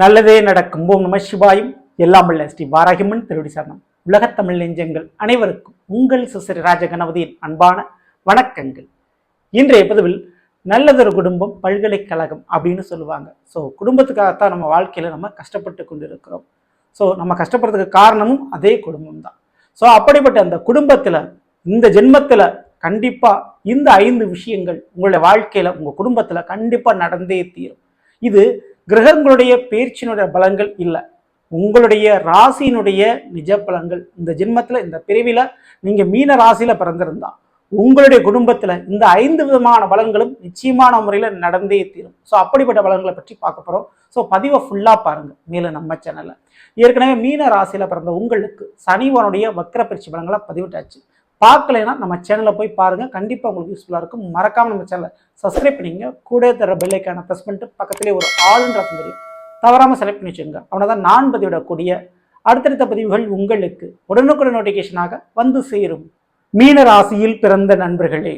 நல்லதே நடக்கும். ஓம் நம சிவாயும். எல்லாம் உள்ள ஸ்ரீ வாராகிமன் திருடி சரணம். உலகத்தமிழ் நெஞ்சங்கள் அனைவருக்கும் உங்கள் சுசரி ராஜகணபதியின் அன்பான வணக்கங்கள். இன்றைய பதிவில் நல்லதொரு குடும்பம் பல்கலைக்கழகம் அப்படின்னு சொல்லுவாங்க. ஸோ குடும்பத்துக்காகத்தான் நம்ம வாழ்க்கையில் நம்ம கஷ்டப்பட்டு கொண்டு இருக்கிறோம் ஸோ நம்ம கஷ்டப்படுறதுக்கு காரணமும் அதே குடும்பம் தான் ஸோ அப்படிப்பட்ட அந்த குடும்பத்தில் இந்த ஜென்மத்தில் கண்டிப்பாக இந்த ஐந்து விஷயங்கள் உங்களுடைய வாழ்க்கையில் உங்கள் குடும்பத்தில் கண்டிப்பாக நடந்தே தீரும். இது கிரகங்களுடைய பேர்ச்சியினுடைய பலங்கள் இல்லை. உங்களுடைய ராசியினுடைய நிஜ பலன்கள். இந்த ஜென்மத்தில் இந்த பிரிவில் நீங்கள் மீன ராசியில் பிறந்திருந்தா உங்களுடைய குடும்பத்தில் இந்த ஐந்து விதமான பலன்களும் நிச்சயமான முறையில் நடந்தே தீரும். ஸோ அப்படிப்பட்ட பலன்களை பற்றி பார்க்க போகிறோம் ஸோ பதிவை ஃபுல்லாக பாருங்கள் மேலே நம்ம சேனலில் ஏற்கனவே மீன ராசியில் பிறந்த உங்களுக்கு சனிவனுடைய வக்கர பயிற்சி பலன்களை பதிவிட்டாச்சு. பார்க்கலைன்னா நம்ம சேனலில் போய் பாருங்கள் கண்டிப்பாக உங்களுக்கு யூஸ்ஃபுல்லாக இருக்கும். மறக்காமல் நம்ம சேனலை சப்ஸ்கிரைப் பண்ணிங்க கூட தர பெல்லைக்கான ப்ரெஸ் பண்ணிட்டு பக்கத்துலேயே ஒரு ஆளுன்ற தெரியும். தவறாமல் செலக்ட் பண்ணி வச்சுங்க அவனை தான் நான் பதிவிடக்கூடிய அடுத்தடுத்த பதிவுகள் உங்களுக்கு உடனுக்குடன் நோட்டிஃபிகேஷனாக வந்து சேரும். மீன ராசியில் பிறந்த நண்பர்களே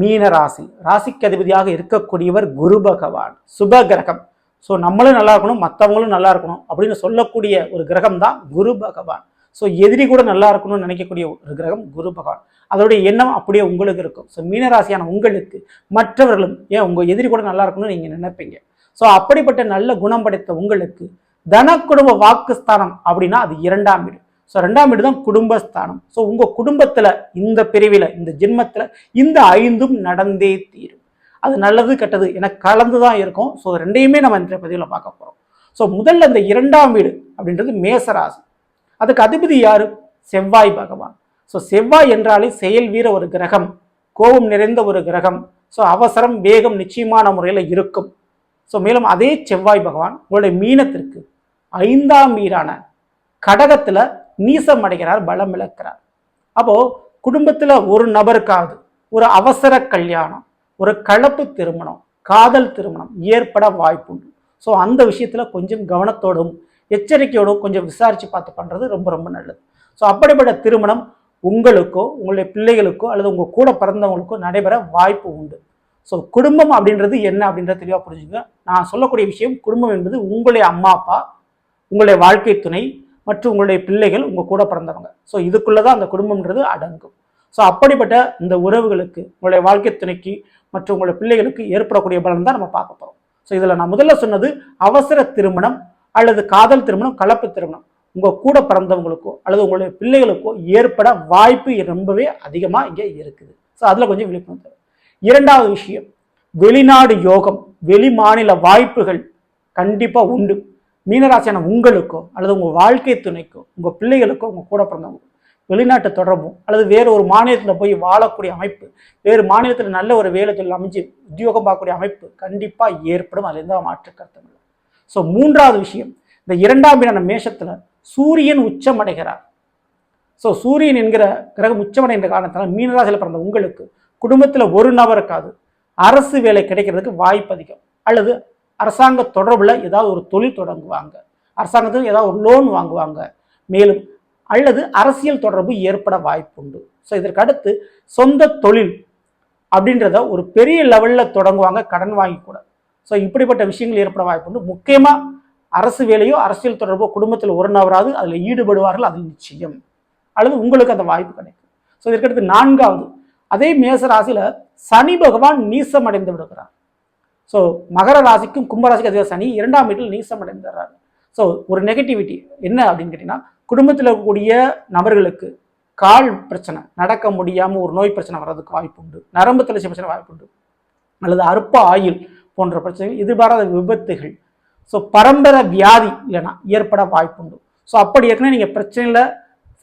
மீன ராசி. ராசிக்கு அதிபதியாக இருக்கக்கூடியவர் குரு பகவான். சுப கிரகம். ஸோ நம்மளும் நல்லா இருக்கணும் மற்றவங்களும் நல்லா இருக்கணும் அப்படின்னு சொல்லக்கூடிய ஒரு கிரகம் தான் குரு பகவான். ஸோ எதிரி கூட நல்லா இருக்கணும்னு நினைக்கக்கூடிய ஒரு கிரகம் குரு பகவான். அதோடைய எண்ணம் அப்படியே உங்களுக்கு இருக்கும். ஸோ மீனராசியான உங்களுக்கு மற்றவர்களும் ஏன் உங்கள் எதிரி கூட நல்லா இருக்கணும்னு நீங்கள் நினைப்பீங்க. ஸோ அப்படிப்பட்ட நல்ல குணம் படைத்த உங்களுக்கு தன குடும்ப வாக்குஸ்தானம் அப்படின்னா அது இரண்டாம் வீடு. ஸோ ரெண்டாம் வீடு தான் குடும்பஸ்தானம். ஸோ உங்கள் குடும்பத்தில் இந்த பிரிவில் இந்த ஜென்மத்தில் இந்த ஐந்தும் நடந்தே தீரும். அது நல்லது கெட்டது என கலந்து தான் இருக்கும். ஸோ ரெண்டையுமே நம்ம இந்த பதிவில் பார்க்க போகிறோம் ஸோ முதல்ல இந்த இரண்டாம் வீடு அப்படின்றது மேசராசி. அதுக்கு அதிபதி யாரு? செவ்வாய் பகவான். ஸோ செவ்வாய் என்றாலே செயல் வீர ஒரு கிரகம் கோபம் நிறைந்த ஒரு கிரகம். ஸோ அவசரம் வேகம் நிச்சயமான முறையில் இருக்கும். ஸோ மேலும் அதே செவ்வாய் பகவான் உங்களுடைய மீனத்திற்கு ஐந்தாம் வீடான கடகத்தில் நீசம் அடைகிறார் பலம் இழக்கிறார். அப்போது குடும்பத்தில் ஒரு நபருக்காவது ஒரு அவசர கல்யாணம் ஒரு கலப்பு திருமணம் காதல் திருமணம் ஏற்பட வாய்ப்புண்டு. ஸோ அந்த விஷயத்தில் கொஞ்சம் கவனத்தோடும் எச்சரிக்கையோடும் கொஞ்சம் விசாரித்து பார்த்து பண்ணுறது ரொம்ப ரொம்ப நல்லது. ஸோ அப்படிப்பட்ட திருமணம் உங்களுக்கோ உங்களுடைய பிள்ளைகளுக்கோ அல்லது உங்கள் கூட பிறந்தவங்களுக்கோ நடைபெற வாய்ப்பு உண்டு. ஸோ குடும்பம் அப்படின்றது என்ன அப்படின்றத தெளிவாக புரிஞ்சுங்க நான் சொல்லக்கூடிய விஷயம் குடும்பம் என்பது உங்களுடைய அம்மா அப்பா உங்களுடைய வாழ்க்கை துணை மற்றும் உங்களுடைய பிள்ளைகள் உங்கள் கூட பிறந்தவங்க. ஸோ இதுக்குள்ளே தான் அந்த குடும்பம்ன்றது அடங்கும். ஸோ அப்படிப்பட்ட இந்த உறவுகளுக்கு உங்களுடைய வாழ்க்கை துணைக்கு மற்றும் உங்களுடைய பிள்ளைகளுக்கு ஏற்படக்கூடிய பலன் தான் நம்ம பார்க்க போகிறோம் ஸோ இதில் நான் முதல்ல சொன்னது அவசர திருமணம் அல்லது காதல் திருமணம் கலப்பு திருமணம். உங்கள் கூட பிறந்தவங்களுக்கோ அல்லது உங்களுடைய பிள்ளைகளுக்கோ ஏற்பட வாய்ப்பு ரொம்பவே அதிகமாக இங்கே இருக்குது. ஸோ அதில் கொஞ்சம் விழிப்புணர்வு தேவை. இரண்டாவது விஷயம் வெளிநாடு யோகம் வெளி மாநில வாய்ப்புகள் கண்டிப்பாக உண்டு. மீனராசியான உங்களுக்கோ அல்லது உங்கள் வாழ்க்கை துணைக்கோ உங்கள் பிள்ளைகளுக்கோ உங்கள் கூட பிறந்தவங்க வெளிநாட்டு தொடர்பும் அல்லது வேறு ஒரு மாநிலத்தில் போய் வாழக்கூடிய அமைப்பு வேறு மாநிலத்தில் நல்ல ஒரு வேலை தொழில் அமைஞ்சு உத்தியோகம் பார்க்கக்கூடிய அமைப்பு கண்டிப்பாக ஏற்படும். அதில் எந்த மாற்று கருத்தும் இல்லை ஸோ மூன்றாவது விஷயம் இந்த இரண்டாம் வீடான மேஷத்தில் சூரியன் உச்சம் அடைகிறார் ஸோ சூரியன் என்கிற கிரகம் உச்சமடைகின்ற காரணத்தால் மீனராசியில் பிறந்த உங்களுக்கு குடும்பத்தில் ஒரு நபருக்காது அரசு வேலை கிடைக்கிறதுக்கு வாய்ப்பு அதிகம். அல்லது அரசாங்க தொடர்பில் ஏதாவது ஒரு தொழில் தொடங்குவாங்க. அரசாங்கத்தில் ஏதாவது ஒரு லோன் வாங்குவாங்க. மேலும் அல்லது அரசியல் தொடர்பு ஏற்பட வாய்ப்புண்டு ஸோ இதற்கு அடுத்து சொந்த தொழில் அப்படின்றத ஒரு பெரிய லெவலில் தொடங்குவாங்க கடன் வாங்கி கூட. ஸோ இப்படிப்பட்ட விஷயங்கள் ஏற்பட வாய்ப்புண்டு முக்கியமாக அரசு வேலையோ அரசியல் தொடர்போ குடும்பத்தில் ஒரு நபராது அதில் ஈடுபடுவார்கள் அது நிச்சயம். அல்லது உங்களுக்கு அந்த வாய்ப்பு கிடைக்கும். ஸோ இதற்கடுத்து நான்காவது. அதே மேச ராசியில் சனி பகவான் நீசம் அடைந்து விடுகிறார். ஸோ மகர ராசிக்கும் கும்பராசிக்கு அதிக சனி இரண்டாம் வீட்டில் நீசம் அடைந்துடுறாரு ஸோ ஒரு நெகட்டிவிட்டி என்ன அப்படின்னு கேட்டிங்கன்னா குடும்பத்தில் இருக்கக்கூடிய நபர்களுக்கு கால் பிரச்சனை நடக்க முடியாமல் ஒரு நோய் பிரச்சனை வர்றதுக்கு வாய்ப்பு உண்டு. நரம்பு தளர்ச்சி பிரச்சனை வாய்ப்பு உண்டு. அல்லது அற்ப ஆயுள் போன்ற பிரச்சனைகள் எதிர்பாராத விபத்துகள். ஸோ பரம்பரை வியாதி இல்லைனா ஏற்பட வாய்ப்பு உண்டு ஸோ அப்படி ஏற்கனவே நீங்கள் பிரச்சனையில்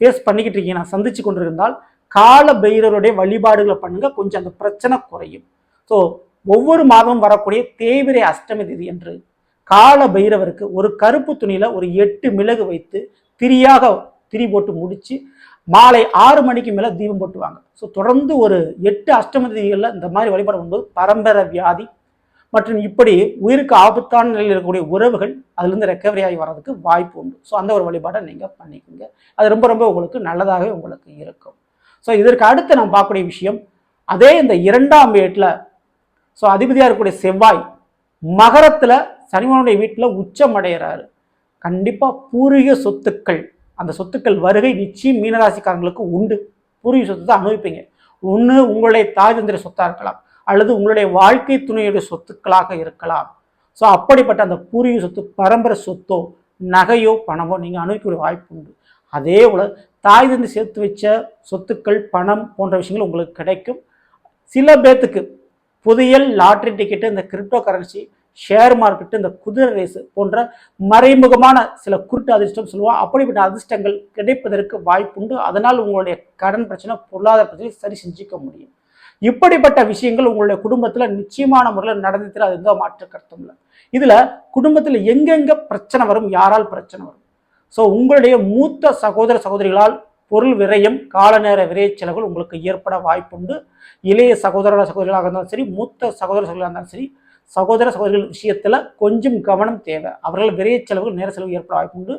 ஃபேஸ் பண்ணிக்கிட்டு இருக்கீங்க நான் சந்திச்சு கொண்டிருந்தால் கால பைரவருடைய வழிபாடுகளை பண்ணுங்க கொஞ்சம் அந்த பிரச்சனை குறையும். ஸோ ஒவ்வொரு மாதமும் வரக்கூடிய தேவிரை அஷ்டமி திதி என்று கால பைரவருக்கு ஒரு கருப்பு துணியில் ஒரு எட்டு மிளகு வைத்து திரியாக திரி போட்டு முடித்து மாலை ஆறு மணிக்கு மேலே தீபம் போட்டுவாங்க. ஸோ தொடர்ந்து ஒரு எட்டு அஷ்டமி திதிகளில் இந்த மாதிரி வழிபாடு பண்ணும்போது பரம்பரை வியாதி மற்றும் இப்படி உயிருக்கு ஆபத்தான நிலையில் இருக்கக்கூடிய உறவுகள் அதுலேருந்து ரெக்கவரி ஆகி வர்றதுக்கு வாய்ப்பு உண்டு. ஸோ அந்த ஒரு வழிபாடை நீங்கள் பண்ணிக்கோங்க. அது ரொம்ப ரொம்ப உங்களுக்கு நல்லதாகவே உங்களுக்கு இருக்கும். ஸோ இதற்கு அடுத்து நாம் பார்க்கக்கூடிய விஷயம் அதே இந்த இரண்டாம் வீட்டில் ஸோ அதிபதியாக இருக்கக்கூடிய செவ்வாய் மகரத்தில் சனிவனுடைய வீட்டில் உச்சம் அடைகிறாரு கண்டிப்பாக பூர்வீக சொத்துக்கள் அந்த சொத்துக்கள் வருகை நிச்சயம் மீனராசிக்காரங்களுக்கு உண்டு. பூர்வீக சொத்து தான் அனுபவிப்பீங்க. ஒன்று உங்களுடைய தாய் தந்திர சொத்தாக இருக்கலாம். அல்லது உங்களுடைய வாழ்க்கை துணையுடைய சொத்துக்களாக இருக்கலாம். ஸோ அப்படிப்பட்ட அந்த பூர்வீக சொத்து பரம்பரை சொத்தோ நகையோ பணமோ நீங்கள் அனுபவிக்கக்கூடிய வாய்ப்பு உண்டு. அதே போல் தாய் தந்து சேர்த்து வச்ச சொத்துக்கள் பணம் போன்ற விஷயங்கள் உங்களுக்கு கிடைக்கும். சில பேர்த்துக்கு புதியல் லாட்ரி டிக்கெட்டு இந்த கிரிப்டோ கரன்சி ஷேர் மார்க்கெட்டு இந்த குதிரை ரேஸ் போன்ற மறைமுகமான சில குருட்டு அதிர்ஷ்டம் சொல்லுவோம். அப்படிப்பட்ட அதிர்ஷ்டங்கள் கிடைப்பதற்கு வாய்ப்புண்டு அதனால் உங்களுடைய கடன் பிரச்சனை பொருளாதார பிரச்சனை சரி செஞ்சுக்க முடியும். இப்படிப்பட்ட விஷயங்கள் உங்களுடைய குடும்பத்தில் நிச்சயமான முறையில் நடந்துட்டு அது எந்த மாற்று கருத்தும் இல்லை. இதில் குடும்பத்தில் எங்கெங்கே பிரச்சனை வரும் யாரால் பிரச்சனை வரும்? ஸோ உங்களுடைய மூத்த சகோதர சகோதரிகளால் பொருள் விரயம் கால நேர செலவுகள் உங்களுக்கு ஏற்பட வாய்ப்புண்டு. இளைய சகோதர சகோதரிகளாக இருந்தாலும் சரி மூத்த சகோதர சகோதரிகளாக இருந்தாலும் சரி சகோதர சகோதரிகள் விஷயத்தில் கொஞ்சம் கவனம் தேவை. அவர்கள் விரைய செலவுகள் நேர செலவு ஏற்பட வாய்ப்புண்டு.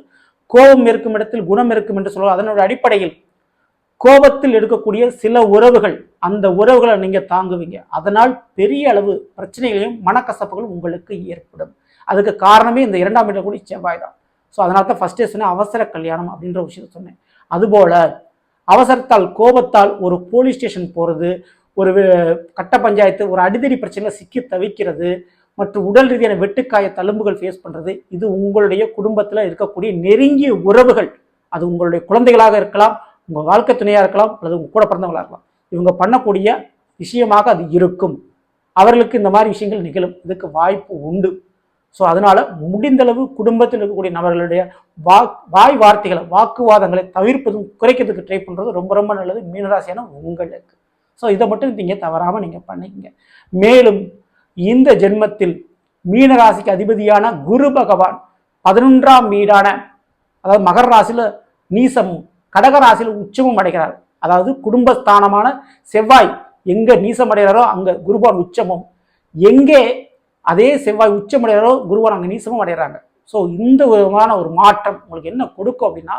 கோபம் இருக்கும் இடத்தில் குணம் இருக்கும் என்று சொல்லுவோம் அதனுடைய அடிப்படையில் கோபத்தில் எடுக்கக்கூடிய சில உறவுகள் அந்த உறவுகளை நீங்கள் தாங்குவீங்க. அதனால் பெரிய அளவு பிரச்சனைகளையும் மனக்கசப்புகளும் உங்களுக்கு ஏற்படும். அதுக்கு காரணமே இந்த இரண்டாம் இடம் கூடிய செவ்வாய் தான். ஸோ அதனால தான் ஃபஸ்ட்டே சொன்னேன் அவசர கல்யாணம் அப்படின்ற விஷயத்த சொன்னேன். அதுபோல் அவசரத்தால் கோபத்தால் ஒரு போலீஸ் ஸ்டேஷன் போகிறது ஒரு கட்ட பஞ்சாயத்து ஒரு அடிதடி பிரச்சனையில் சிக்கி தவிக்கிறது மற்றும் உடல் ரீதியான வெட்டுக்காய தழும்புகள் ஃபேஸ் பண்ணுறது இது உங்களுடைய குடும்பத்தில் இருக்கக்கூடிய நெருங்கிய உறவுகள். அது உங்களுடைய குழந்தைகளாக இருக்கலாம் உங்கள் வாழ்க்கை துணையாக இருக்கலாம் அல்லது உங்கள் கூட பிறந்தவங்களாக இருக்கலாம். இவங்க பண்ணக்கூடிய விஷயமாக அது இருக்கும். அவர்களுக்கு இந்த மாதிரி விஷயங்கள் நிகழும். இதுக்கு வாய்ப்பு உண்டு. ஸோ அதனால் முடிந்தளவு குடும்பத்தில் இருக்கக்கூடிய நபர்களுடைய வா வாய் வார்த்தைகளை வாக்குவாதங்களை தவிர்ப்பதும் குறைக்கிறதுக்கு ட்ரை பண்ணுறது ரொம்ப ரொம்ப நல்லது. மீனராசியான உங்களுக்கு. ஸோ இதை மட்டும் நீங்கள் தவறாமல் நீங்கள் பண்ணிக்கங்க. மேலும் இந்த ஜென்மத்தில் மீனராசிக்கு அதிபதியான குரு பகவான் பதினொன்றாம் வீடான அதாவது மகர ராசியில் நீசமும் கடகராசியில் உச்சமும் அடைகிறார். அதாவது குடும்பஸ்தானமான செவ்வாய் எங்கே நீசமடைகிறாரோ அங்கே குருபான் உச்சமும். எங்கே அதே செவ்வாய் உச்சமடைகிறாரோ குருவான் அங்கே நீசமும் அடைகிறாங்க. ஸோ இந்த விதமான ஒரு மாற்றம் உங்களுக்கு என்ன கொடுக்கும் அப்படின்னா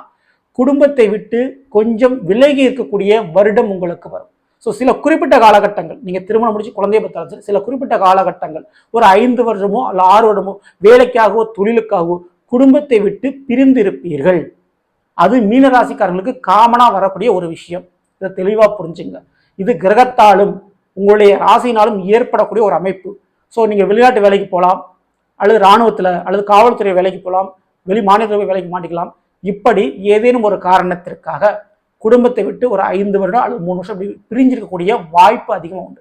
குடும்பத்தை விட்டு கொஞ்சம் விலகி இருக்கக்கூடிய வருடம் உங்களுக்கு வரும். ஸோ சில குறிப்பிட்ட காலகட்டங்கள் நீங்கள் திருமணம் முடிச்சு குழந்தைய பத்தாலும் சரி சில குறிப்பிட்ட காலகட்டங்கள் ஒரு ஐந்து வருடமோ அல்ல ஆறு வருடமோ வேலைக்காகவோ தொழிலுக்காகவோ குடும்பத்தை விட்டு பிரிந்து இருப்பீர்கள் அது மீனராசிக்காரங்களுக்கு காமனாக வரக்கூடிய ஒரு விஷயம். இதை தெளிவாக புரிஞ்சுங்க. இது கிரகத்தாலும் உங்களுடைய ராசினாலும் ஏற்படக்கூடிய ஒரு அமைப்பு. ஸோ நீங்கள் வெளிநாட்டு வேலைக்கு போகலாம் அல்லது இராணுவத்தில் அல்லது காவல்துறை வேலைக்கு போகலாம் வெளி மாநிலத்தில் வேலைக்கு மாட்டிக்கலாம். இப்படி ஏதேனும் ஒரு காரணத்திற்காக குடும்பத்தை விட்டு ஒரு ஐந்து வருடம் அல்லது மூணு வருஷம் பிரிஞ்சிருக்கக்கூடிய வாய்ப்பு அதிகமாக உண்டு.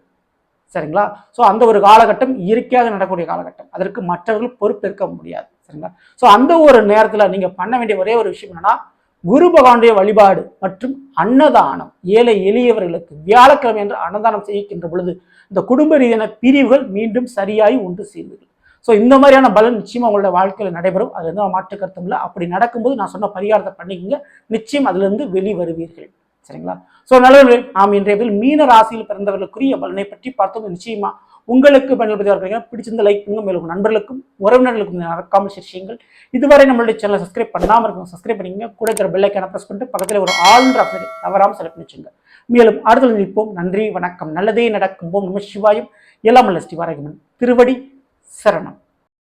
சரிங்களா? ஸோ அந்த ஒரு காலகட்டம் இயற்கையாக நடக்கக்கூடிய காலகட்டம். அதற்கு மற்றவர்கள் பொறுப்பேற்க முடியாது. சரிங்களா? ஸோ அந்த ஒரு நேரத்தில் நீங்கள் பண்ண வேண்டிய ஒரே ஒரு விஷயம் என்னன்னா குரு பகவானுடைய வழிபாடு மற்றும் அன்னதானம் ஏழை எளியவர்களுக்கு வியாழக்கிழமை என்று அன்னதானம் செய்கின்ற பொழுது இந்த குடும்ப ரீதியான பிரிவுகள் மீண்டும் சரியாய் ஒன்று சேர்வீர்கள் ஸோ இந்த மாதிரியான பலன் நிச்சயம் உங்களோட வாழ்க்கையில் நடைபெறும். அது எந்த மாற்று கருத்தும் இல்லை. அப்படி நடக்கும்போது நான் சொன்ன பரிகாரத்தை பண்ணிக்கங்க. நிச்சயம் அதிலிருந்து வெளி வருவீர்கள் சரிங்களா? ஸோ நல்ல நாம் இன்றைய மீன ராசியில் பிறந்தவர்களுக்குரிய பலனை பற்றி பார்த்தோம். நிச்சயமாக உங்களுக்கு பயன்படுத்தி இருக்கிறீங்க பிடிச்சிருந்த லைக் பண்ணுங்க. மேலும் நண்பர்களுக்கும் உறவினர்களுக்கும் மறக்காமல் விஷயங்கள் செய்யுங்கள். இதுவரை நம்மளுடைய சேனலை சப்ஸ்கிரைப் பண்ணாமல் இருக்கும் சப்ஸ்கிரைப் பண்ணிங்க கூட இருக்கிற பெல்லைக்கான ப்ரெஸ் பண்ணிட்டு பக்கத்தில் ஒரு ஆளுன்ற ஆப்ஷனை தவறாமல் செலக்ட் பண்ணி வச்சுங்க. மேலும் ஆறுதல் நிற்போம் நன்றி வணக்கம். நல்லதே நடக்கும். போம் நம சிவாயும். எல்லாம் நல்ல ஸ்ரீவாரகமன் திருவடி சரணம்.